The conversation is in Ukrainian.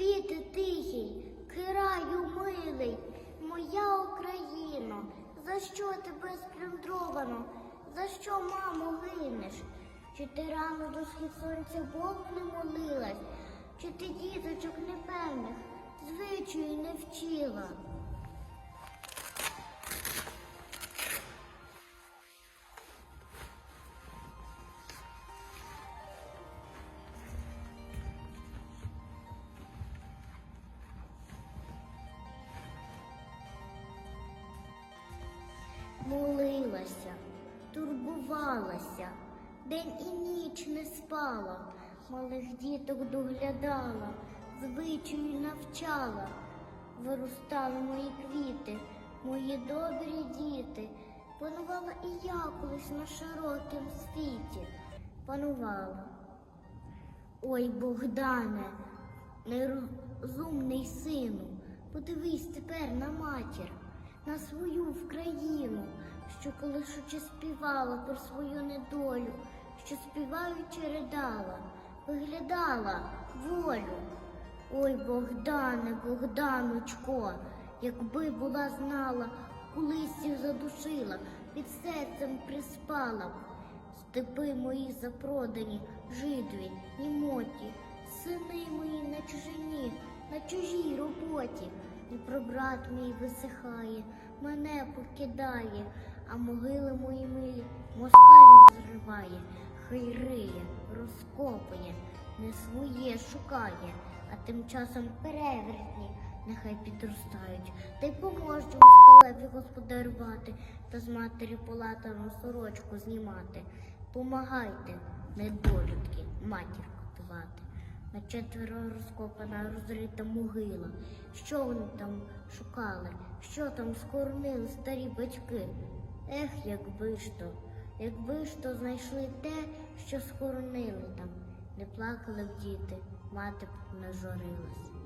Світи тихий, краю милий, моя Україно, за що тебе сплюндровано, за що, мамо, гинеш? Чи ти рано до схід сонця Бог не молилась, чи ти діточок непевних звичаю не вчила? Молилася, турбувалася, день і ніч не спала, малих діток доглядала, звичаю навчала. Виростали мої квіти, мої добрі діти. Панувала і я колись на широкім світі. Панувала. Ой, Богдане, нерозумний сину, подивись тепер на матір, на свою Вкраїну, що колишучи співала про свою недолю, що співаючи ридала, виглядала волю. Ой, Богдане, Богданочко, якби була знала, колись задушила, під серцем приспала б. Степи мої запродані, жидві, німоті, сини мої на чужині, на чужій роботі. І про брат мій висихає, мене покидає, а могили мої милі москалів зриває, хай риє, розкопує, не своє шукає, а тим часом перевертні нехай підростають, та й поможуть москалеві господарювати та з матері полатану сорочку знімати. Помагайте, недолюдки, матір купувати. На четверо розкопана розрита могила. Що вони там шукали? Що там скорнили старі батьки? Ех, якби ж то, якби ж то знайшли те, що схоронили там, не плакали б діти, мати б не журилась.